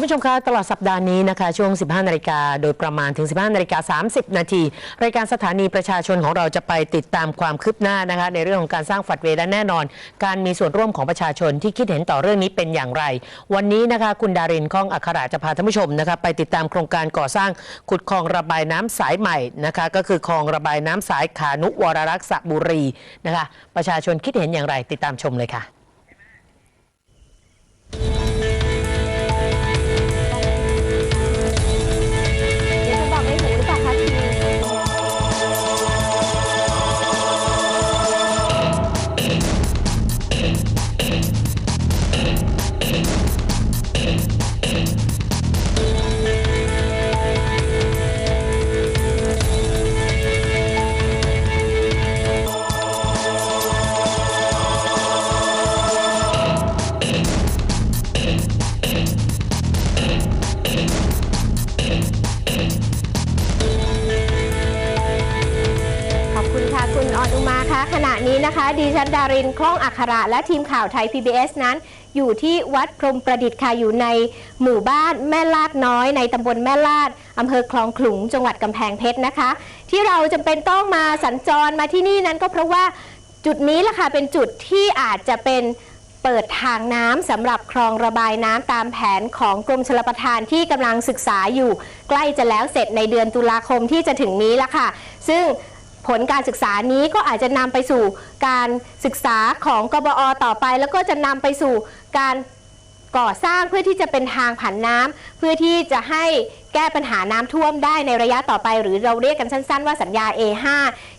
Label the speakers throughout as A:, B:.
A: านผู้ชมคะตลอดสัปดาห์นี้นะคะ ช่วง 15 นาฬิกาโดยประมาณถึง 15 นาฬิกา 30 นาทีรายการสถานีประชาชนของเราจะไปติดตามความคืบหน้านะคะ ในเรื่องของการสร้างฝัดเวและแน่นอน การมีส่วนร่วมของประชาชนที่คิดเห็นต่อเรื่องนี้เป็นอย่างไร วันนี้นะคะคุณดารินข้องอัคราจะพาท่านผู้ชมนะคะไปติดตามโครงการก่อสร้างขุดคลองระบายน้ำสายใหม่นะคะก็คือคลองระบายน้ำสายขานุวรรักษบุรีนะคะประชาชนคิดเห็นอย่างไร ติดตามชมเลยค่ะ
B: ดิฉันดารินคล่องอัคระและทีมข่าวไทย PBS นั้น อยู่ที่วัดพรมประดิษฐ์ค่ะอยู่ในหมู่บ้านแม่ลาดน้อย ในตำบลแม่ลาดอำเภอคลองขลุงจังหวัดกำแพงเพชรนะคะ ที่เราจำเป็นต้องมาสัญจรมาที่นี่นั้นก็เพราะว่าจุดนี้ล่ะค่ะเป็นจุดที่อาจจะเป็นเปิดทางน้ำสำหรับคลองระบายน้ำตามแผนของกรมชลประทานที่กำลังศึกษาอยู่ ใกล้จะแล้วเสร็จในเดือนตุลาคมที่จะถึงนี้ละค่ะ ซึ่ง ผลการศึกษานี้ก็อาจจะนำไปสู่การศึกษาของกบอต่อไป แล้วก็จะนำไปสู่การก่อสร้างเพื่อที่จะเป็นทางผ่านน้ำเพื่อที่จะให้ แก้ปัญหาน้ำท่วมได้ในระยะต่อไป หรือเราเรียกกันสั้น ๆ ว่าสัญญา A5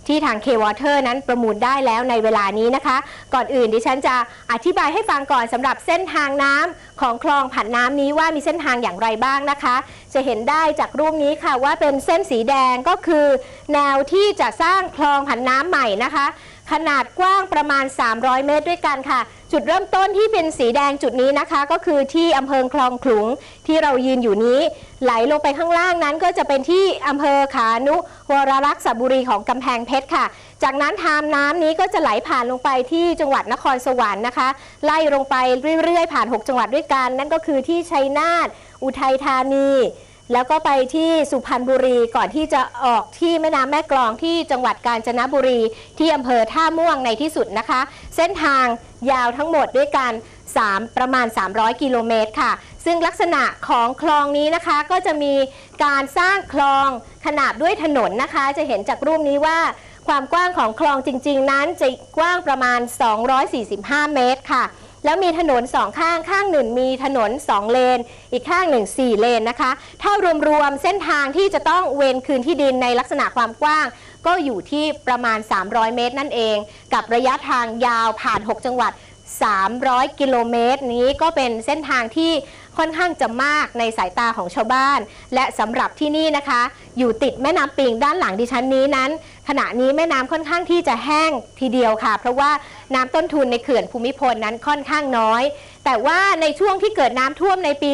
B: ที่ทาง K-Water นั้นประมูลได้แล้วในเวลานี้นะคะ ก่อนอื่นดิฉันจะอธิบายให้ฟังก่อนสำหรับเส้นทางน้ำของคลองผันน้ำนี้ว่ามีเส้นทางอย่างไรบ้างนะคะ จะเห็นได้จากรูปนี้ค่ะว่าเป็นเส้นสีแดงก็คือ แนวที่จะสร้างคลองผันน้ำใหม่นะคะ ขนาดกว้างประมาณ 300 เมตรด้วยกันค่ะ จุดเริ่มต้นที่เป็นสีแดงจุดนี้นะคะ ก็คือที่อำเภอคลองขลุงที่เรายืนอยู่นี้ ไหลลงไปข้างล่างนั้นก็จะเป็นที่อำเภอขานุวรรักษบุรีของกำแพงเพชรค่ะ จากนั้นทามน้ำนี้ก็จะไหลผ่านลงไปที่จังหวัดนครสวรรค์นะคะ ไล่ลงไปเรื่อยๆผ่าน 6 จังหวัดด้วยกัน นั่นก็คือที่ชัยนาทอุทัยธานีแล้วก็ไปที่สุพรรณบุรีก่อนที่จะออกที่แม่น้ำแม่กลองที่จังหวัดกาญจนบุรี ที่อำเภอท่าม่วงในที่สุดนะคะ เส้นทางยาวทั้งหมดด้วยกัน 3 ประมาณ 300 กิโลเมตรค่ะ ซึ่งลักษณะของคลองนี้นะคะก็จะมีการสร้างคลองขนาบด้วยถนนนะคะ จะเห็นจากรูปนี้ว่าความกว้างของคลองจริง ๆ นั้นจะกว้างประมาณ 245 เมตรค่ะ แล้วมีถนนสองข้างข้างหนึ่งมีถนน 2 เลน อีกข้างหนึ่ง4เลนนะคะ ถ้ารวมๆเส้นทางที่จะต้องเวนคืนที่ดินในลักษณะความกว้าง ก็อยู่ที่ประมาณ 300 เมตรนั่นเอง กับระยะทางยาวผ่าน 6 จังหวัด 300 กิโลเมตร นี้ก็เป็นเส้นทางที่ค่อนข้างจะมากในสายตาของชาวบ้าน และสำหรับที่นี่นะคะ อยู่ติดแม่น้ำปิงด้านหลังดิฉันนี้นั้น ขณะนี้แม่น้ำค่อนข้างที่จะแห้งทีเดียวค่ะ เพราะว่าน้ำต้นทุนในเขื่อนภูมิพลนั้นค่อนข้างน้อย แต่ว่าในช่วงที่เกิดน้ำท่วมในปี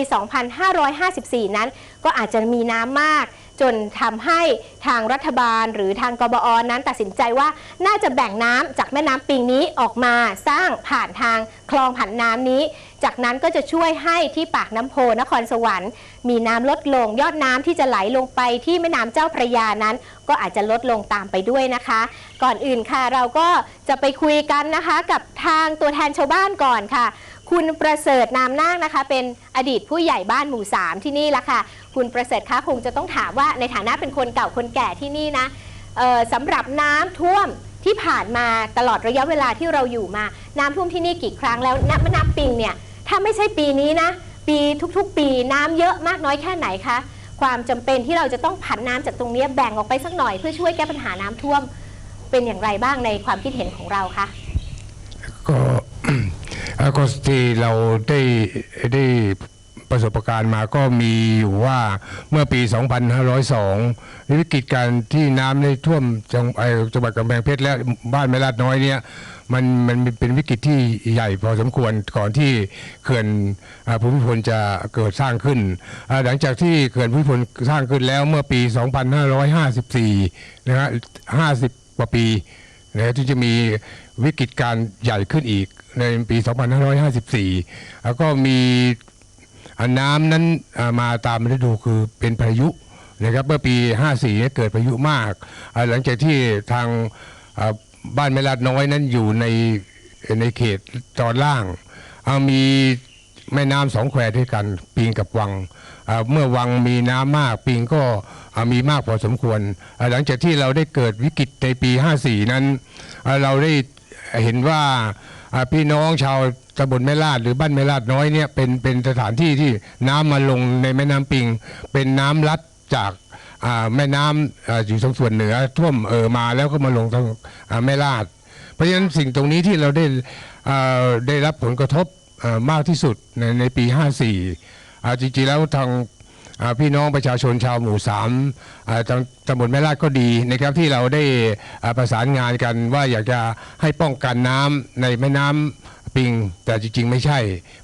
B: 2554 นั้น ก็อาจจะมีน้ำมาก จนทำให้ทางรัฐบาล หรือทางกบอนั้นตัดสินใจว่าน่าจะแบ่งน้ำจากแม่น้ำปิงนี้ออกมาสร้างผ่านทางคลองผันน้ำนี้ จากนั้นก็จะช่วยให้ที่ปากน้ำโพนครสวรรค์ มีน้ำลดลง ยอดน้ำที่จะไหลลงไปที่แม่น้ำเจ้าพระยานั้น ก็อาจจะลดลงตามไปด้วยนะคะ ก่อนอื่นค่ะ เราก็จะไปคุยกันนะคะกับทางตัวแทนชาวบ้านก่อนค่ะ คุณประเสริฐนามนาคนะคะ เป็นอดีตผู้ใหญ่บ้านหมู่สามที่นี่ละค่ะ คุณประเสริฐคะคงจะต้องถามว่าในฐานะเป็นคนเก่าคนแก่ที่นี่นะสำหรับน้ำท่วมที่ผ่านมาตลอดระยะเวลาที่เราอยู่มา น้ำท่วมที่นี่กี่ครั้งแล้วน้ำแม่น้ำปิงเนี่ยถ้าไม่ใช่ปีนี้นะ ปีทุกๆ ปีน้ำเยอะมากน้อยแค่ไหนคะความจำเป็นที่เราจะต้องผันน้ำจากตรงนี้แบ่งออกไปสักหน่อยเพื่อช่วยแก้ปัญหาน้ำท่วมเป็นอย่างไรบ้างในความคิดเห็นของเราคะ
C: ก็ก็ที่เราได้ได้ประสบการณ์มาก็มีอยู่ว่าเมื่อปี 2502 วิกฤตการที่น้ำได้ท่วมจังเอ่อจังหวัดกำแพงเพชรและบ้านแม่ลาดน้อยเนี่ย มันมันเป็นวิกฤตที่ใหญ่พอสมควรก่อนที่เขื่อนภูมิพลจะเกิดสร้างขึ้น หลังจากที่เขื่อนภูมิพลสร้างขึ้นแล้วเมื่อปี 2554 นะฮะ50 กว่าปีนะที่จะมีวิกฤตการใหญ่ขึ้นอีกในปี 2554 แล้วก็มีน้ำนั้นมาตามฤดูคือเป็นพายุนะครับเมื่อปี 54 เกิดพายุมาก หลังจากที่ทาง บ้านแม่ลาดน้อยนั้นอยู่ในในเขตตอนล่างมีแม่น้ำสองแควด้วยกันปิงกับวัง เมื่อวังมีน้ำมากปิงก็มีมากพอสมควร หลังจากที่เราได้เกิดวิกฤตในปี 54 นั้น เราได้เห็นว่าพี่น้องชาวตำบลแม่ลาดหรือบ้านแม่ลาดน้อยเนี่ยเป็นเป็นสถานที่ที่น้ำมาลงในแม่น้ำปิง เป็นน้ำลัดจาก แม่น้ำอ่าอยู่ทางส่วนเหนือท่วมเออมาแล้วก็มาลงทางแม่ลาด เพราะฉะนั้นสิ่งตรงนี้ที่เราได้ได้รับผลกระทบมากที่สุดในในปี 54อ่จริงๆแล้วทางพี่น้องประชาชนชาวหมู่สามอ่าตำตำบลแม่ลาดก็ดีนะครับที่เราได้ประสานงานกันว่าอยากจะให้ป้องกันน้ำในแม่น้ำ ปิง แต่จริงๆไม่ใช่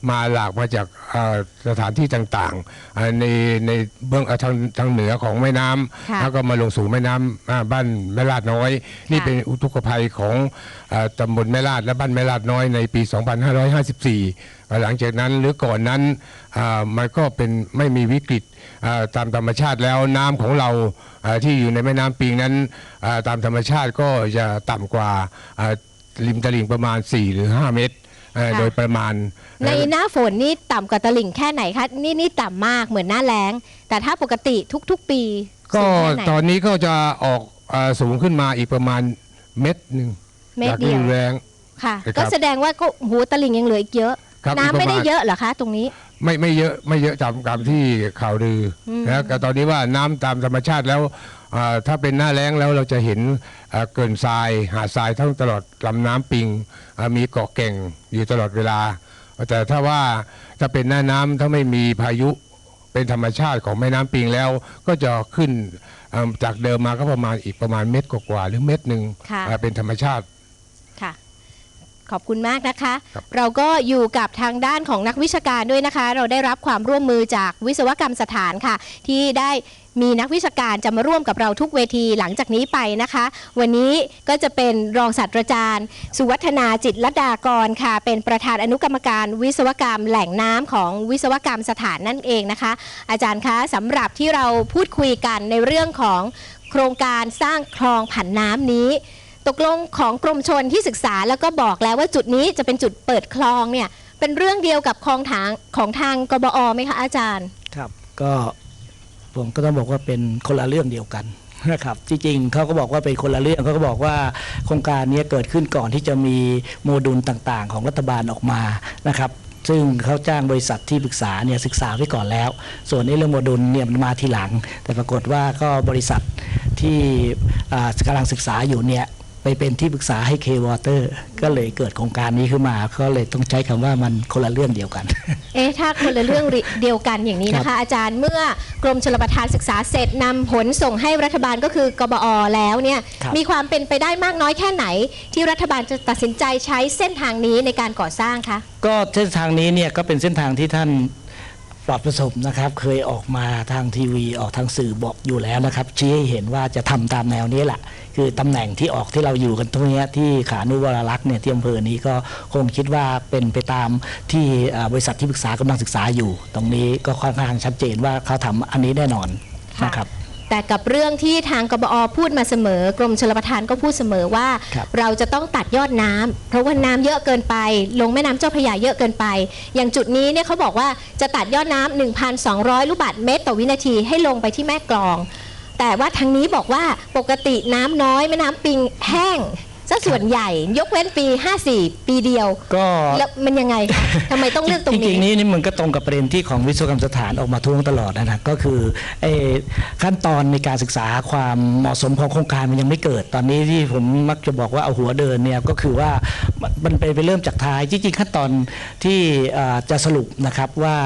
C: มาหลากมาจากอ่าสถานที่ต่างๆอ่าในในเบื้องอ่าทางทางเหนือของแม่น้ำ
B: ค่ะ
C: แล้วก็มาลงสู่แม่น้ำอ่าบ้านแม่ลาดน้อย นี่เป็นอุทกภัยของอ่าตำบลแม่ลาดและบ้านแม่ลาดน้อยในปี 2554อ่าหลังจากนั้นหรือก่อนนั้นอ่ามันก็เป็นไม่มีวิกฤตอ่าตามธรรมชาติแล้วน้ำของเราอ่าที่อยู่ในแม่น้ำปิงนั้นอ่าตามธรรมชาติก็จะต่ำกว่าอ่าริมตลิ่งประมาณ 4 หรือ 5 เมตร อ่า
B: ค่ะ
C: โดยประมาณ
B: ในหน้าฝนนี่ต่ำกว่าตลิ่งแค่ไหนคะนี่นี่ต่ำมากเหมือนหน้าแล้ง แต่ถ้าปกติทุกๆปี
C: ก็
B: สูงแค่ไหน
C: ตอนนี้ก็จะออกอาสูงขึ้นมาอีกประมาณเม็ดหนึ่ง
B: เม็ด
C: จาก
B: เดียว
C: รุนแรง
B: ค่ะ
C: ครับ
B: ก็แสดงว่าก็หูตลิ่งยังเหลืออีกเยอะ
C: ครับ
B: น้ำไม่ได้
C: อีกประมาณ
B: เยอะเหรอคะ ตรงนี้
C: ไม่ไม่เยอะไม่เยอะตามตามที่ข่าวลืออ
B: ม
C: นะก็ตอนนี้ว่าน้ำตามธรรมชาติแล้วอ่าถ้าเป็นหน้าแล้งแล้วเราจะเห็นอ่าเกินทรายหาดทรายทั้งตลอดลำน้ำปิงอ่า มีเกาะแก่งอยู่ตลอดเวลา แต่ถ้าว่าถ้าเป็นหน้าน้ำถ้าไม่มีพายุเป็นธรรมชาติของแม่น้ำปิงแล้ว ก็จะขึ้นอ่าจากเดิมมาก็ประมาณอีกประมาณเม็ดกว่าๆหรือเม็ดหนึ่ง
B: ค่ะ
C: อ่าเป็นธรรมชาติ
B: ค่ะขอบคุณมากนะคะ
C: ครับ
B: เราก็อยู่กับทางด้านของนักวิชาการด้วยนะคะ เราได้รับความร่วมมือจากวิศวกรรมสถานค่ะ ที่ได้ มีนักวิชาการจะมาร่วมกับเราทุกเวทีหลังจากนี้ไปนะคะ วันนี้ก็จะเป็นรองศาสตราจารย์ สุวัฒนาจิตรลดากรค่ะ เป็นประธานอนุกรรมการวิศวกรรมแหล่งน้ำของวิศวกรรมสถานนั่นเองนะคะ อาจารย์คะสำหรับที่เราพูดคุยกันในเรื่องของโครงการสร้างคลองผันน้ำนี้ตกลงของกรมชนที่ศึกษาแล้วก็บอกแล้วว่าจุดนี้จะเป็นจุดเปิดคลองเนี่ยเป็นเรื่องเดียวกับคลองทางของทางกบอไหมคะอาจารย์
D: ครับ ก็ ผมก็ต้องบอกว่าเป็นคนละเรื่องเดียวกันนะครับจริงๆเขาก็บอกว่าเป็นคนละเรื่องเขาก็บอกว่าโครงการนี้เกิดขึ้นก่อนที่จะมีโมดูลต่างๆ ของรัฐบาลออกมานะครับซึ่งเขาจ้างบริษัทที่ปรึกษาเนี่ยศึกษาไว้ก่อนแล้ว ส่วนในเรื่องโมดูลเนี่ยมันมาทีหลัง แต่ปรากฏว่าก็บริษัทที่อ่ากำลังศึกษาอยู่เนี่ย ไปเป็นที่ปรึกษาให้ K-Water ก็เลยเกิดโครงการนี้ขึ้นมาก็เลยต้องใช้คำว่ามันคนละเรื่องเดียวกัน
B: เอ๊ะถ้าคนละเรื่องเดียวกันอย่างนี้นะคะ อาจารย์เมื่อกรมชลประทานศึกษาเสร็จนำผลส่งให้รัฐบาลก็คือกบอแล้วเนี่ย
D: ครับ
B: มีความเป็นไปได้มากน้อยแค่ไหน ที่รัฐบาลจะตัดสินใจใช้เส้นทางนี้ในการก่อสร้างคะ
D: ก็เส้นทางนี้เนี่ยก็เป็นเส้นทางที่ท่านปลอดประสบนะครับเคยออกมาทางทีวีออกทางสื่อบอกอยู่แล้วนะครับชี้ให้เห็นว่าจะทำตามแนวนี้แหละ คือตำแหน่งที่ออกที่เราอยู่กันตรงเนี้ยที่ขานุวรรักษ์เนี่ยที่อำเภอนี้ก็คงคิดว่าเป็นไปตามที่อ่าบริษัทที่ปรึกษากำลังศึกษาอยู่ ตรงนี้ก็ค่อนข้างชัดเจนว่าเขาทำอันนี้แน่นอน
B: ค่ะ
D: นะครับ
B: แต่กับเรื่องที่ทางกบอพูดมาเสมอ กรมชลประทานก็พูดเสมอว่า
D: ครับ
B: เราจะต้องตัดยอดน้ำเพราะว่าน้ำเยอะเกินไป ลงแม่น้ำเจ้าพระยาเยอะเกินไป อย่างจุดนี้เนี่ยเขาบอกว่าจะตัดยอดน้ำ1,200 ลูกบาศก์เมตรต่อวินาทีให้ลงไปที่แม่กลอง แต่ว่าทางนี้บอกว่าปกติน้ำน้อยแม่น้ำปิงแห้งซะส่วนใหญ่ ยกเว้นปี 54 ปีเดียว
D: ก็
B: แล้วมันยังไงคะทำไมต้องเลือกตรง
D: จ
B: นี้
D: ริงๆนี่นี่มันก็ตรงกับประเด็นที่ของวิศวกรรมสถานออกมาท้วงตลอดนะนะก็คือไอ้ขั้นตอนในการศึกษาความเหมาะสมของโครงการมันยังไม่เกิด ตอนนี้ที่ผมมักจะบอกว่าเอาหัวเดินเนี่ยก็คือว่ามันมันไปไปเริ่มจากท้ายจริงๆขั้นตอนที่อ่าจะสรุปนะครับว่า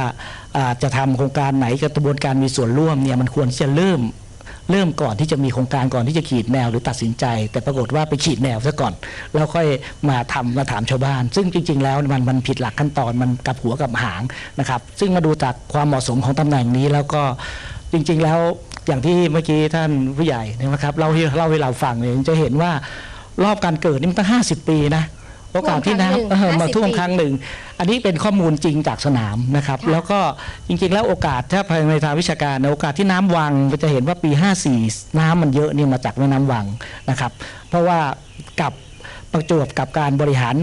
D: อ่าจะทำโครงการไหนกระบวนการมีส่วนร่วมเนี่ยมันควรที่จะเริ่ม เริ่มก่อนที่จะมีโครงการก่อนที่จะขีดแนวหรือตัดสินใจ แต่ปรากฏว่าไปขีดแนวซะก่อน แล้วค่อยมาทำมาถามชาวบ้าน ซึ่งจริง ๆ แล้วมันมันผิดหลักขั้นตอนมันกับหัวกับหางนะครับ ซึ่งมาดูจากความเหมาะสมของตำแหน่งนี้แล้วก็จริง ๆ แล้วอย่างที่เมื่อกี้ท่านผู้ใหญ่นะครับเล่าให้เล่าให้เราฟังเนี่ยจะเห็นว่ารอบการเกิดนี่มันตั้ง 50 ปีนะ โอกาสที่
B: ท่วมครั้งหนึ่ง
D: น้ำเออมา
B: 50
D: ท่วม
B: ปี
D: ครั้งหนึ่ง อันนี้เป็นข้อมูลจริงจากสนามนะครับ
B: ค่ะ
D: แล้วก็จริงๆ แล้วโอกาสถ้าภายในทางวิชาการนะโอกาสที่น้ำวังก็จะเห็นว่าปี 54 น้ำมันเยอะเนี่ยมาจากแม่น้ำวังนะครับ เพราะว่ากับประจวบกับการบริหาร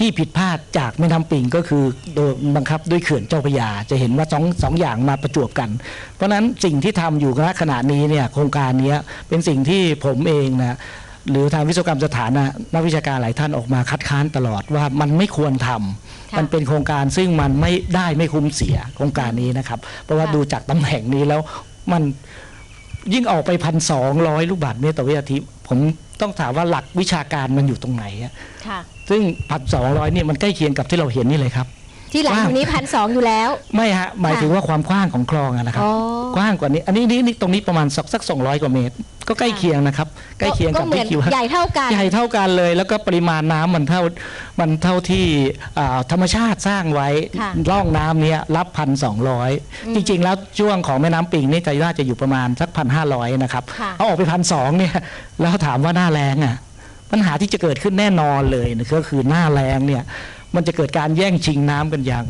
D: ที่ผิดพลาดจากแม่น้ำปิงก็คือโดยบังคับด้วยเขื่อนเจ้าพระยา จะเห็นว่าสองสองอย่างมาประจวบกัน เพราะฉะนั้นสิ่งที่ทำอยู่ณขณะนี้เนี่ยโครงการเนี้ยเป็นสิ่งที่ผมเองนะ หรือทางวิศวกรรมสถานนะนักวิชาการหลายท่านออกมาคัดค้านตลอดว่ามันไม่ควรทำ
B: ค่ะ
D: มันเป็นโครงการซึ่งมันไม่ได้ไม่คุ้มเสียโครงการนี้นะครับ เพราะว่า
B: ค่ะ
D: ดูจากตำแหน่งนี้แล้วมันยิ่งออกไปพันสองร้อยลูกบาทเมตรต่อวินาทีผมต้องถามว่าหลักวิชาการมันอยู่ตรงไหนอะ
B: ค่ะ
D: ซึ่งพันสองร้อยเนี่ยมันใกล้เคียงกับที่เราเห็นนี่เลยครับ
B: ที่หลัง
D: ว่าง
B: ตรงนี้พันสองอยู่แล้ว
D: ไม่ฮะหมายถึงว่าความกว้างของคลองอะนะครับ
B: อ๋อ
D: กว้างกว่านี้ อันนี้นี่นี่ตรงนี้ประมาณสักสักสองร้อยกว่าเมตร ก็ใกล้เคียงนะครับ ใกล้เคียง
B: ก็
D: กับ
B: เหมือน
D: ที่คิดว่า
B: ใหญ่เท่ากัน
D: ใหญ่เท่ากันเลย แล้วก็ปริมาณน้ำมันเท่ามันเท่าที่อ่าธรรมชาติสร้างไว้
B: ค่ะ
D: ร่องน้ำเนี้ยรับพันสองร้อยจริง ๆ แล้วช่วงของแม่น้ำปิงนี่จะน่าจะอยู่ประมาณสักพันห้าร้อยนะครับ
B: ค่ะ
D: เอาออกไปพันสองเนี่ยแล้วถามว่าหน้าแรงอะปัญหาที่จะเกิดขึ้นแน่นอนเลยนะก็คือหน้าแรงเนี่ย มันจะเกิดการแย่งชิงน้ำกันอย่าง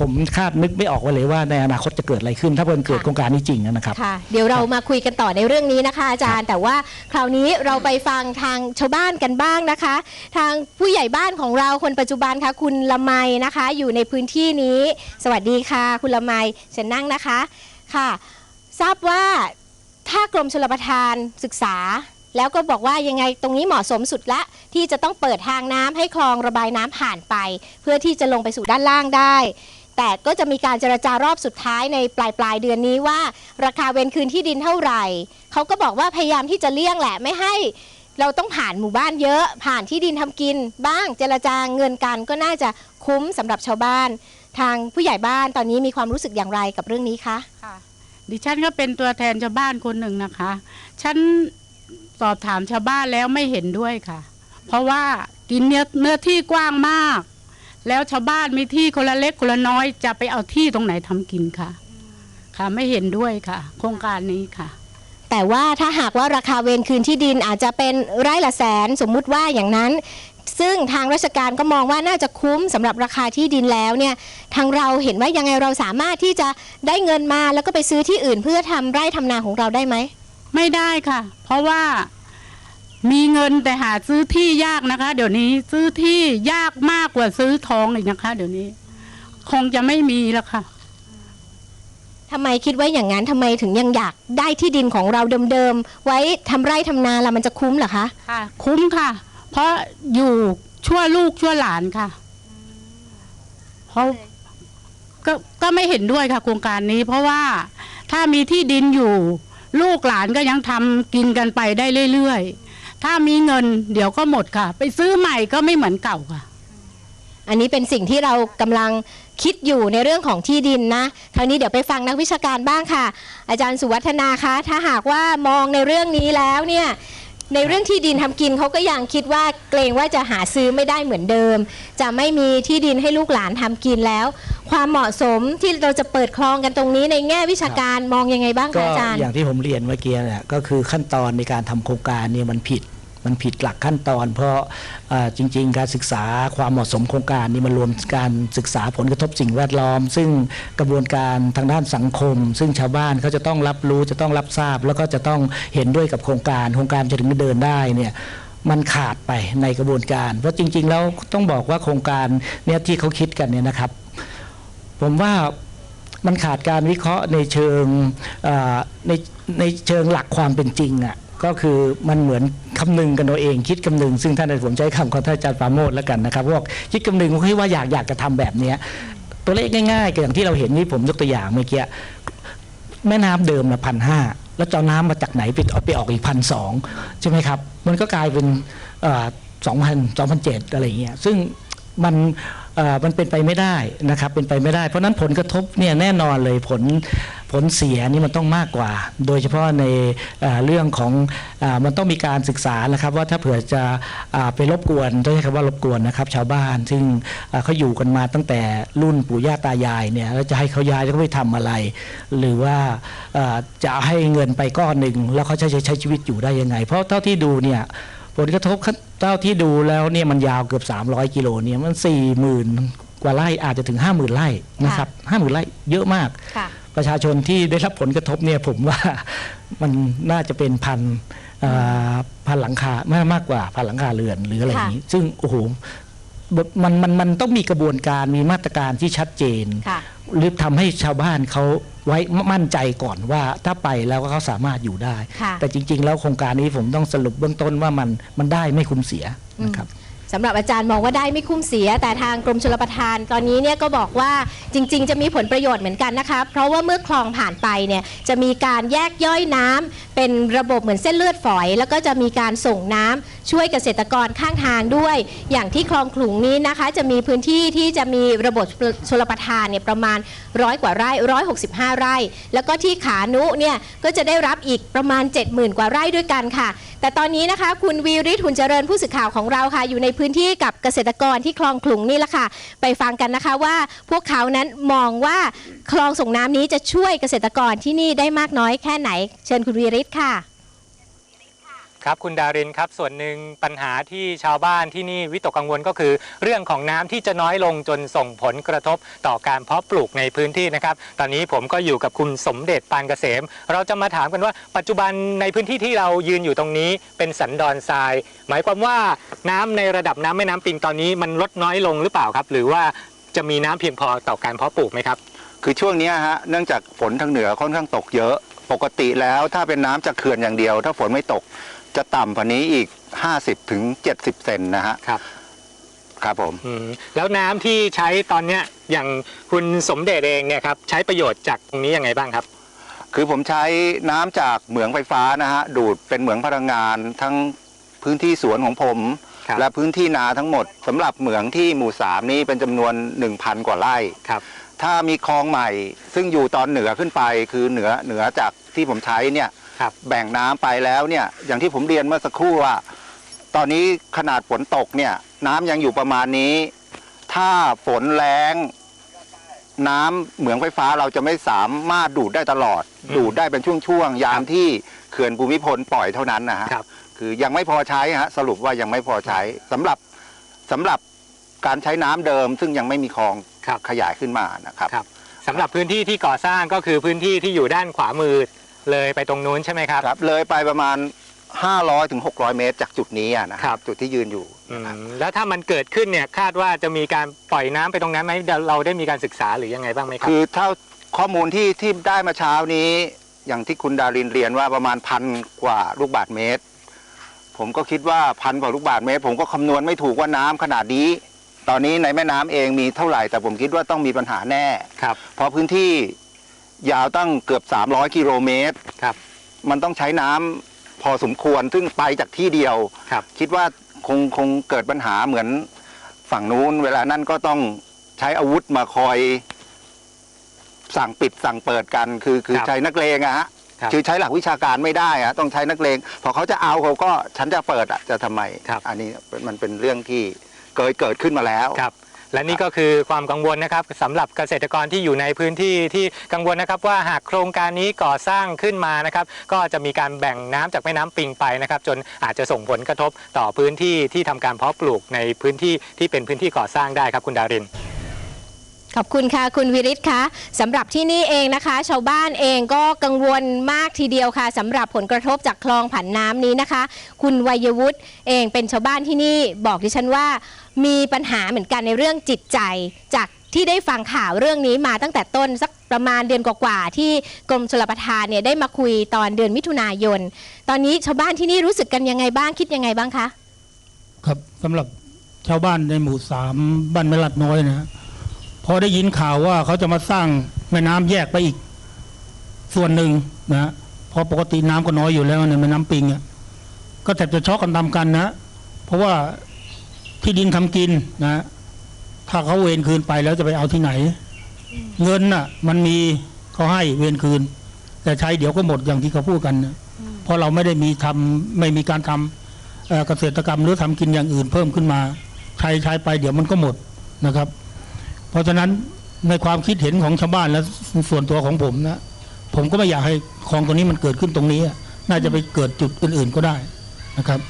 D: ผมคาดนึกไม่ออกว่าเลยว่าในอนาคตจะเกิดอะไรขึ้น ถ้าเพิ่นเกิด
B: ค่ะ
D: โครงการนี้จริงนะครับ
B: ค่ะเดี๋ยวเรามาคุยกันต่อในเรื่องนี้นะคะ อาจารย์ แต่ว่าคราวนี้เราไปฟังทางชาวบ้านกันบ้างนะคะ ทางผู้ใหญ่บ้านของเราคนปัจจุบันค่ะ คุณละไมนะคะ อยู่ในพื้นที่นี้ สวัสดีค่ะ คุณละไมเชิญนั่งนะคะค่ะ ทราบว่าถ้ากรมชลประทานศึกษา แล้วก็บอกว่ายังไงตรงนี้เหมาะสมสุดละ ที่จะต้องเปิดทางน้ำให้คลองระบายน้ำผ่านไป เพื่อที่จะลงไปสู่ด้านล่างได้ แต่ก็จะมีการเจรจารอบสุดท้ายในปลายปลายเดือนนี้ว่า ราคาเวนคืนที่ดินเท่าไหร่เขาก็บอกว่าพยายามที่จะเลี่ยงแหละไม่ให้เราต้องผ่านหมู่บ้านเยอะผ่านที่ดินทำกิน บ้างเจรจาเงินกันก็น่าจะคุ้มสำหรับชาวบ้าน ทางผู้ใหญ่บ้านตอนนี้มีความรู้สึกอย่างไรกับเรื่องนี้คะ
E: ค่ะ ดิฉันก็เป็นตัวแทนชาวบ้านคนหนึ่งนะคะ ฉัน สอบถามชาวบ้านแล้วไม่เห็นด้วยค่ะ เพราะว่ากินเนื้อเนื้อที่กว้างมาก แล้วชาวบ้านมีที่คนละเล็กคนละน้อยจะไปเอาที่ตรงไหนทำกินค่ะ ค่ะไม่เห็นด้วยค่ะ โครงการนี้ค่ะ
B: แต่ว่าถ้าหากว่าราคาเวรคืนที่ดินอาจจะเป็นไร่ละแสนสมมุติว่าอย่างนั้นซึ่งทางราชการก็มองว่าน่าจะคุ้มสำหรับราคาที่ดินแล้วเนี่ยทางเราเห็นว่ายังไงเราสามารถที่จะได้เงินมาแล้วก็ไปซื้อที่อื่นเพื่อทำไร่ทำนาของเราได้ไหม
E: ไม่ได้ค่ะ เพราะว่ามีเงินแต่หาซื้อที่ยากนะคะ เดี๋ยวนี้ซื้อที่ยากมากกว่าซื้อทองอีกนะคะ เดี๋ยวนี้ คงจะไม่มีแล้วค่ะ
B: ทำไมคิดว่าอย่างนั้นทำไมถึงยังอยากได้ที่ดินของเราเดิมๆไว้ทำไร่ทำนาละมันจะคุ้มเหรอคะ
E: ค่ะ คุ้มค่ะ เพราะอยู่ชั่วลูกชั่วหลานค่ะเพราะก็ก็ไม่เห็นด้วยค่ะ โครงการนี้ เพราะว่าถ้ามีที่ดินอยู่ ลูกหลานก็ยังทำกินกันไปได้เรื่อยๆ ถ้ามีเงินเดี๋ยวก็หมดค่ะ ไปซื้อใหม่ก็ไม่เหมือนเก่าค่ะ
B: อันนี้เป็นสิ่งที่เรากำลังคิดอยู่ในเรื่องของที่ดินนะคราวนี้เดี๋ยวไปฟังนักวิชาการบ้างค่ะ อาจารย์สุวัฒนาคะ ถ้าหากว่ามองในเรื่องนี้แล้วเนี่ย ในเรื่องที่ดินทำกินเขาก็ยังคิดว่าเกรงว่าจะหาซื้อไม่ได้เหมือนเดิม จะไม่มีที่ดินให้ลูกหลานทำกินแล้ว ความเหมาะสมที่เราจะเปิดคลองกันตรงนี้ในแง่วิชาการมองยังไงบ้างคะอาจารย์
D: อย่างที่ผมเรียนเมื่อกี้เนี่ยก็คือขั้นตอนในการทำโครงการเนี่ยมันผิด มันผิดหลักขั้นตอน เพราะจริง ๆ การศึกษาความเหมาะสมโครงการนี่มันรวมการศึกษาผลกระทบสิ่งแวดล้อม ซึ่งกระบวนการทางด้านสังคม ซึ่งชาวบ้านเขาจะต้องรับรู้จะต้องรับทราบ แล้วก็จะต้องเห็นด้วยกับโครงการโครงการจะถึงเดินได้เนี่ยมันขาดไปในกระบวนการ เพราะจริง ๆ แล้วต้องบอกว่าโครงการเนี่ยที่เขาคิดกันเนี่ยนะครับ ผมว่ามันขาดการวิเคราะห์ในเชิงในในเชิงหลักความเป็นจริงอะ ก็คือมันเหมือนคำนึงกันเอาเองคิดคำนึง ซึ่งท่านผมใช้คำของท่านอาจารย์ปราโมทแล้วกันนะครับพวกคิดคำนึงว่าอยากอยากจะทำแบบเนี้ยตัวเลขง่ายๆก็อย่างที่เราเห็นนี่ผมยกตัวอย่างเมื่อกี้แม่น้ำเดิมนะพันห้าแล้วจะเอาน้ำมาจากไหนไปเอาไปออกอีกพันสองใช่ไหมครับ มันก็กลายเป็นสองพันสองพันเจ็ดอะไรอย่างเงี้ยซึ่งมัน มันเป็นไปไม่ได้นะครับเป็นไปไม่ได้ เพราะนั้นผลกระทบเนี่ยแน่นอนเลยผลผลเสียนี่มันต้องมากกว่า โดยเฉพาะในเเรื่องของอมันต้องมีการศึกษานะครับ ว่าถ้าเผื่อจะอไปรบกวนต้องใช้คำว่ารบกวนนะครับ ชาวบ้านซึ่งเขาอยู่กันมาตั้งแต่รุ่นปู่ย่าตายายเนี่ยแล้วจะให้เขาย้ายแล้วเขาไปทำอะไร หรือว่าจะให้เงินไปก้อนหนึ่งแล้วเขาใช้ใช้ชีวิตอยู่ได้ยังไง เพราะเท่าที่ดูเนี่ย ผลกระทบเจ้าที่ดูแล้วเนี่ยมันยาวเกือบ 300 กิโลเนี่ยมัน4 0,000กว่าไร่อาจจะถึง 50,000ไร่นะครับ50,000ไร่เยอะมาก
B: ค่ะ
D: ประชาชนที่ได้รับผลกระทบเนี่ยผมว่ามันน่าจะเป็นพันเอ่อพันหลังคามากมากกว่าพันหลังคาเรือนหรืออะไรอย่างนี้ ซึ่งโอ้โห มันมันมันต้องมีกระบวนการมีมาตรการที่ชัดเจน
B: ค่ะ
D: หรือทำให้ชาวบ้านเขาไว้มั่นใจก่อนว่าถ้าไปแล้วก็เขาสามารถอยู่ได้
B: ค่ะ
D: แต่จริง ๆ แล้วโครงการนี้ผมต้องสรุปเบื้องต้นว่ามันมันได้ไม่คุ้มเสียนะครับ
B: สำหรับอาจารย์มองว่าได้ไม่คุ้มเสีย แต่ทางกรมชลประทานตอนนี้เนี่ยก็บอกว่าจริง ๆ จะมีผลประโยชน์เหมือนกันนะคะ เพราะว่าเมื่อคลองผ่านไปเนี่ยจะมีการแยกย่อยน้ำ เป็นระบบเหมือนเส้นเลือดฝอย แล้วก็จะมีการส่งน้ำช่วยเกษตรกรข้างทางด้วย อย่างที่คลองขลุงนี้นะคะ จะมีพื้นที่ที่จะมีระบบชลประทานเนี่ยประมาณร้อยกว่าไร่ร้อยหกสิบห้าไร่ แล้วก็ที่ขานุเนี่ยก็จะได้รับอีกประมาณ 70,000 กว่าไร่ด้วยกันค่ะ แต่ตอนนี้นะคะ คุณวีริทุนเจริญผู้สื่อข่าวของเราค่ะ อยู่ในพื้นที่กับเกษตรกรที่คลองขลุงนี่แหละค่ะ ไปฟังกันนะคะว่าพวกเขานั้นมองว่าคลองส่งน้ำนี้จะช่วยเกษตรกรที่นี่ได้มากน้อยแค่ไหน เชิญคุณวีริศค่ะ
F: ครับคุณดารินครับส่วนหนึ่งปัญหาที่ชาวบ้านที่นี่วิตกกังวลก็คือ เรื่องของน้ำที่จะน้อยลงจนส่งผลกระทบต่อการเพาะปลูกในพื้นที่นะครับ ตอนนี้ผมก็อยู่กับคุณสมเด็จปานเกษม เราจะมาถามกันว่าปัจจุบันในพื้นที่ที่เรายืนอยู่ตรงนี้เป็นสันดอนทราย หมายความว่าน้ำในระดับน้ำแม่น้ำปิงตอนนี้มันลดน้อยลงหรือเปล่าครับ หรือว่าจะมีน้ำเพียงพอต่อการเพาะปลูกไหมครับ
G: คือช่วงเนี้ยฮะเนื่องจากฝนทางเหนือค่อนข้างตกเยอะ ปกติแล้วถ้าเป็นน้ำจากเขื่อนอย่างเดียว ถ้าฝนไม่ตกจะต่ำกว่านี้อีก 50ถึง70 เซนนะฮะ
F: ครับ
G: ครับผม
F: อืมแล้วน้ำที่ใช้ตอนเนี้ยอย่างคุณสมเด็จเองเนี่ยครับใช้ประโยชน์จากตรงนี้ยังไงบ้างครับ
G: คือผมใช้น้ำจากเหมืองไฟฟ้านะฮะดูดเป็นเหมืองพลังงานทั้งพื้นที่สวนของผม
F: ครับ
G: และพื้นที่นาทั้งหมดสำหรับเหมืองที่หมู่สามนี้เป็นจำนวน 1,000 กว่าไร่
F: ครับ
G: ถ้ามีคลองใหม่ ซึ่งอยู่ตอนเหนือขึ้นไปคือเหนือเหนือจากที่ผมใช้เนี่ย
F: ครับ
G: แบ่งน้ำไปแล้วเนี่ยอย่างที่ผมเรียนเมื่อสักครู่ว่า ตอนนี้ขนาดฝนตกเนี่ยน้ำยังอยู่ประมาณนี้ ถ้าฝนแรงน้ำเหมืองไฟฟ้าเราจะไม่สามารถดูดได้ตลอด
F: อืม
G: ดูดได้เป็นช่วงๆยามที่เขื่อนภูมิพลปล่อยเท่านั้นนะฮะ
F: ครับ
G: คือยังไม่พอใช้ฮะสรุปว่ายังไม่พอใช้สำหรับสำหรับการใช้น้ำเดิม ซึ่งยังไม่มีคลอง
F: ครับ
G: ขยายขึ้นมานะครับ
F: ครับสำหรับพื้นที่ที่ก่อสร้างก็คือพื้นที่ที่อยู่ด้านขวามือเลยไปตรงนู้นใช่ไหมครับ
G: ครับ เลยไปประมาณ 500ถึง600 เมตร จากจุดนี้อะนะค
F: ครั
G: รับบจุดที่ยืนอยู่
F: อื
G: นะครับ
F: มแล้วถ้ามันเกิดขึ้นเนี่ยคาดว่าจะมีการปล่อยน้ำไปตรงนั้นไหมเดี๋ยวเราได้มีการศึกษาหรือยังไงบ้างไหมครับ
G: คือถ้าข้อมูลที่ที่ได้มาเช้านี้ อย่างที่คุณดารินเรียนว่าประมาณพันกว่าลูกบาทเมตร ผมก็คิดว่าพันกว่าลูกบาทเมตร ผมก็คำนวณไม่ถูกว่าน้ำขนาดนี้ ตอนนี้ในแม่น้ำเองมีเท่าไหร่ แต่ผมคิดว่าต้องมีปัญหาแน่
F: ครับ
G: เพราะพื้นที่ยาวตั้งเกือบ 300 กิโลเมตร
F: ครับ
G: มันต้องใช้น้ำพอสมควร ซึ่งไปจากที่เดียว
F: ครับ
G: คิดว่าคงคงเกิดปัญหาเหมือนฝั่งนู้น เวลานั้นก็ต้องใช้อาวุธมาคอย สั่งปิดสั่งเปิดกัน คือคือ
F: ครับ
G: ใช้นักเลงอะฮะ
F: ครับ
G: คือใช้หลักวิชาการไม่ได้อะต้องใช้นักเลง พอเขาจะเอาเขาก็ฉันจะเปิดอะจะทำไม
F: ครับ
G: อันนี้มันเป็นเรื่องที่ เกิดเกิดขึ้นมาแล้ว
F: ครับ และนี่ก็คือความกังวลนะครับสำหรับเกษตรกรที่อยู่ในพื้นที่ที่กังวลนะครับ ว่าหากโครงการนี้ก่อสร้างขึ้นมานะครับ ก็จะมีการแบ่งน้ำจากแม่น้ำปิงไปนะครับ จนอาจจะส่งผลกระทบต่อพื้นที่ที่ทำการเพาะปลูกในพื้นที่ที่เป็นพื้นที่ก่อสร้างได้ครับคุณดาริน
B: ขอบคุณค่ะ คุณวิริศคะสำหรับที่นี่เองนะคะ ชาวบ้านเองก็กังวลมากทีเดียวค่ะสำหรับผลกระทบจากคลองผันน้ำนี้นะคะ คุณวัยวุฒิเองเป็นชาวบ้านที่นี่บอกดิฉันว่า มีปัญหาเหมือนกันในเรื่องจิตใจจากที่ได้ฟังข่าวเรื่องนี้มาตั้งแต่ต้นสักประมาณเดือนกว่าๆที่กรมชลประทานเนี่ยได้มาคุยตอนเดือนมิถุนายน ตอนนี้ชาวบ้านที่นี่รู้สึกกันยังไงบ้างคิดยังไงบ้างคะ
H: ครับสำหรับชาวบ้านในหมู่สามบ้านแม่ลัดน้อยนะฮะ พอได้ยินข่าวว่าเขาจะมาสร้างแม่น้ำแยกไปอีก ส่วนหนึ่งนะเพราะปกติน้ำก็น้อยอยู่แล้วในแม่น้ำปิงอะก็แทบจะช็อกกันตามกันนะ เพราะว่าที่ดินทำกินนะ ถ้าเขาเวรคืนไปแล้วจะไปเอาที่ไหน เงินน่ะ มันมีเขาให้เวรคืน แต่ใช้เดี๋ยวก็หมดอย่างที่เขาพูดกันนะเพราะเราไม่ได้มีทำไม่มีการทำเอ่อเกษตรกรรมหรือทำกินอย่างอื่นเพิ่มขึ้นมา ใช้ใช้ไปเดี๋ยวมันก็หมดนะครับ เพราะฉะนั้นในความคิดเห็นของชาวบ้านและส่วนตัวของผมนะ ผมก็ไม่อยากให้คลองตรงนี้มันเกิดขึ้นตรงนี้ น่าจะไปเกิดจุดอื่นๆก็ได้นะครับ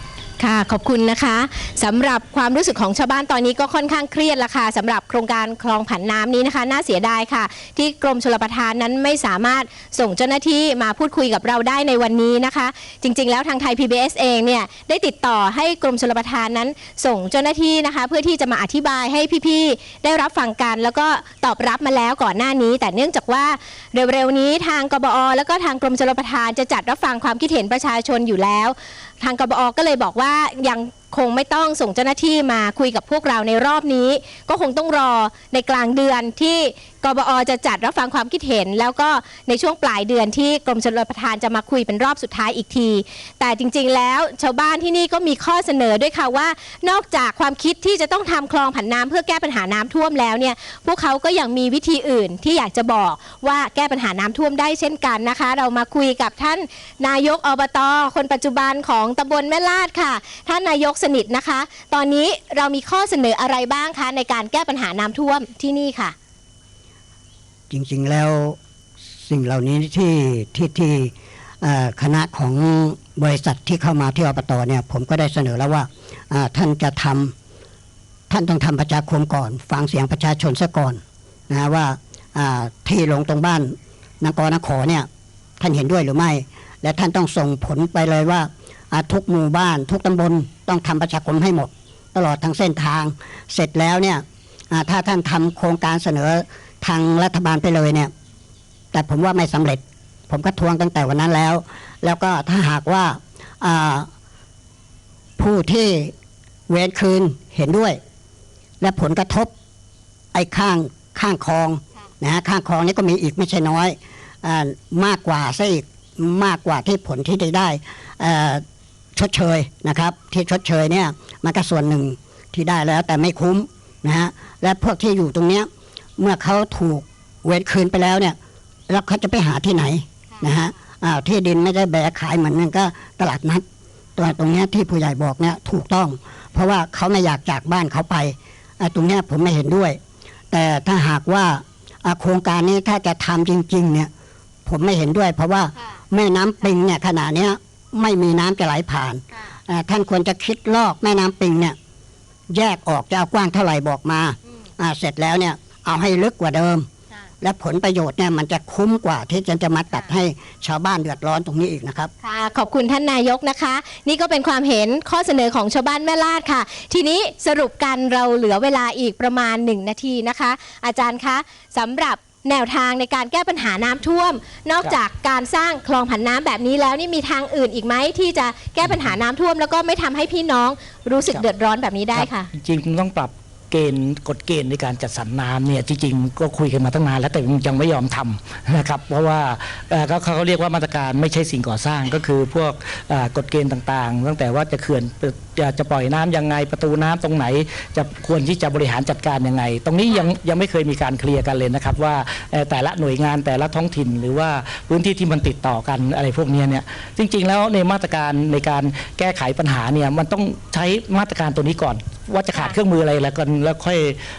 B: ค่ะขอบคุณนะคะสำหรับความรู้สึกของชาวบ้านตอนนี้ก็ค่อนข้างเครียดละค่ะสำหรับโครงการคลองผันน้ำนี้นะคะ น่าเสียดายค่ะ ที่กรมชลประทานนั้นไม่สามารถส่งเจ้าหน้าที่มาพูดคุยกับเราได้ในวันนี้นะคะ จริง ๆ แล้วทางไทย PBS เองเนี่ยได้ติดต่อให้กรมชลประทานนั้น ส่งเจ้าหน้าที่นะคะ เพื่อที่จะมาอธิบายให้พี่ๆได้รับฟังกัน แล้วก็ตอบรับมาแล้วก่อนหน้านี้ แต่เนื่องจากว่าเร็วๆนี้ทางกบอ แล้วก็ทางกรมชลประทานจะจัดรับฟังความคิดเห็นประชาชนอยู่แล้ว ทางกบอก็เลยบอกว่ายังคงไม่ต้องส่งเจ้าหน้าที่มาคุยกับพวกเราในรอบนี้ ก็คงต้องรอในกลางเดือนที่กบอจะจัดรับฟังความคิดเห็น แล้วก็ในช่วงปลายเดือนที่กรมชลประทานจะมาคุยเป็นรอบสุดท้ายอีกที แต่จริงๆแล้วชาวบ้านที่นี่ก็มีข้อเสนอด้วยค่ะว่า นอกจากความคิดที่จะต้องทำคลองผันน้ำเพื่อแก้ปัญหาน้ำท่วมแล้วเนี่ยพวกเขาก็ยังมีวิธีอื่นที่อยากจะบอกว่าแก้ปัญหาน้ำท่วมได้เช่นกันนะคะ เรามาคุยกับท่านนายกอบตคนปัจจุบันของตำบลแม่ลาดค่ะ ท่านนายกสนิทนะคะ ตอนนี้เรามีข้อเสนออะไรบ้างคะ ในการแก้ปัญหาน้ำท่วมที่นี่ค่ะ
I: จริงๆแล้วสิ่งเหล่านี้ที่ที่ที่คณะของบริษัทที่เข้ามาที่อบตเนี่ย ผมก็ได้เสนอแล้วว่าท่านจะทำท่านต้องทำประชาคมก่อน ฟังเสียงประชาชนซะก่อนนะว่าที่ลงตรงบ้านนกรนครเนี่ย ท่านเห็นด้วยหรือไม่ และท่านต้องส่งผลไปเลยว่า ทุกหมู่บ้าน ทุกตำบลต้องทำประชาคมให้หมด ตลอดทั้งเส้นทาง เสร็จแล้วเนี่ยถ้าท่านทำโครงการเสนอทางรัฐบาลไปเลยเนี่ย แต่ผมว่าไม่สำเร็จ ผมก็ทวงตั้งแต่วันนั้นแล้ว แล้วก็ถ้าหากว่าผู้ที่เวรคืนเห็นด้วย และผลกระทบไอ้ข้างข้างคลองนะฮะข้างคลองนี่ก็มีอีกไม่ใช่น้อยอมากกว่าซะอีกมากกว่าที่ผลที่ได้ได้ ชดเชยนะครับ ที่ชดเชยเนี่ยมันก็ส่วนหนึ่งที่ได้แล้วแต่ไม่คุ้มนะฮะและพวกที่อยู่ตรงเนี้ยเมื่อเขาถูกเวรคืนไปแล้วเนี่ยแล้วเขาจะไปหาที่ไหนนะฮะอ่าที่ดินไม่ได้แบกขายเหมือนนั่นก็ตลาดนัดตัวตรงเนี้ยที่ผู้ใหญ่บอกเนี่ยถูกต้อง เพราะว่าเขาไม่อยากจากบ้านเขาไปอ่าตรงเนี้ยผมไม่เห็นด้วย แต่ถ้าหากว่าอ่าโครงการนี้ถ้าจะทำจริง ๆ เนี่ย ผมไม่เห็นด้วย เพราะว่าแม่น้ำปิงเนี่ยขณะเนี้ย ไม่มีน้ำจะไหลผ่านอ่าท่านควรจะคิดลอกแม่น้ำปิงเนี่ย แยกออกจะเอากว้างเท่าไหร่บอกมาอ่าเสร็จแล้วเนี่ย เอาให้ลึกกว่าเดิม และผลประโยชน์เนี่ยมันจะคุ้มกว่าที่จะจะมาตัดให้ชาวบ้านเดือดร้อนตรงนี้อีกนะครับ
B: ค่ะขอบคุณท่านนายกนะคะ นี่ก็เป็นความเห็นข้อเสนอของชาวบ้านแม่ลาดค่ะ ทีนี้สรุปกันเราเหลือเวลาอีกประมาณ 1 นาทีนะคะ อาจารย์คะสำหรับ แนวทางในการแก้ปัญหาน้ำท่วม นอกจากการสร้างคลองผันน้ำแบบนี้แล้วนี่มีทางอื่นอีกไหมที่จะแก้ปัญหาน้ำท่วม แล้วก็ไม่ทำให้พี่น้องรู้สึก
D: ครับ
B: เดือดร้อนแบบนี้ได้ค่ะ
D: รับจริงๆต้องปรับ เกณฑ์กฎเกณฑ์ในการจัดสรรน้ำเนี่ยจริงๆก็คุยกันมาตั้งนานแล้วแต่ยังไม่ยอมทำนะครับเพราะว่าเขาเขาเรียกว่ามาตรการไม่ใช่สิ่งก่อสร้างก็คือพวกกฎเกณฑ์ต่างๆ ตั้งแต่ว่าจะเขื่อนจะจะปล่อยน้ำยังไงประตูน้ำตรงไหน จะควรที่จะบริหารจัดการยังไง ตรงนี้ยังยังไม่เคยมีการเคลียร์กันเลยนะครับว่าแต่ละหน่วยงานแต่ละท้องถิ่น หรือว่าพื้นที่ที่มันติดต่อกันอะไรพวกนี้เนี่ยจริง ๆ แล้วในมาตรการในการแก้ไขปัญหาเนี่ยมันต้องใช้มาตรการตัวนี้ก่อน ว่าจะขาดเครื่องมืออะไรแล้วกันแล้วค่อย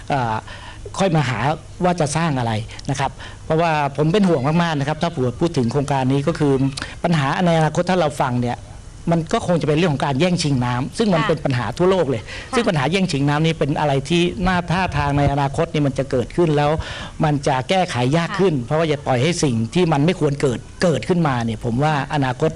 D: เอ่อค่อยมาหาว่าจะสร้างอะไรนะครับเพราะว่าผมเป็นห่วงมากๆนะครับ ถ้าพูดถึงโครงการนี้ก็คือปัญหาในอนาคตถ้าเราฟังเนี่ยมันก็คงจะเป็นเรื่องของการแย่งชิงน้ำซึ่งมัน
B: ค่ะ
D: เป็นปัญหาทั่วโลกเลย ซึ่งปัญหาแย่งชิงน้ำนี่เป็นอะไรที่หน้าท่าทางในอนาคตนี่มันจะเกิดขึ้นแล้ว มันจะแก้ไขยากขึ้น เพราะว่าอย่าปล่อยให้สิ่งที่มันไม่ควรเกิดเกิดขึ้นมาเนี่ยผมว่าอนาคต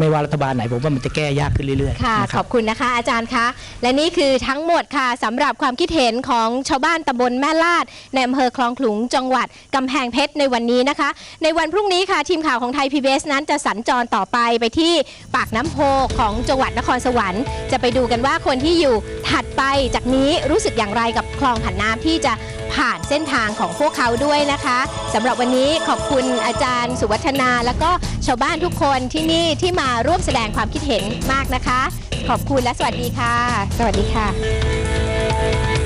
D: ไม่ว่ารัฐบาลไหนผมว่ามันจะแก้ยากขึ้นเรื่อยๆ
B: ค่ะ
D: นะ
B: ข
D: รั
B: อบคุณนะคะอาจารย์คะและนี่คือทั้งหมดค่ะสำหรับความคิดเห็นของชาวบ้านตำบลแม่ลาดในอำเภอคลองขลุงจังหวัดกำแพงเพชรในวันนี้นะคะ ในวันพรุ่งนี้ค่ะทีมข่าวของไทย PBS นั้นจะสัญจรต่อไปไปที่ปากน้ำโพของจังหวัดนครสวรรค์ จะไปดูกันว่าคนที่อยู่ถัดไปจากนี้รู้สึกอย่างไรกับคลองผันน้ำที่จะผ่านเส้นทางของพวกเขาด้วยนะคะสำหรับวันนี้ขอบคุณอาจารย์สุวัฒนา แล้วก็ชาวบ้านทุกคนที่นี่ที่มาร่วมแสดงความคิดเห็นมากนะคะ ขอบคุณและสวัสดีค่ะ ส
J: วัสดีค่ะ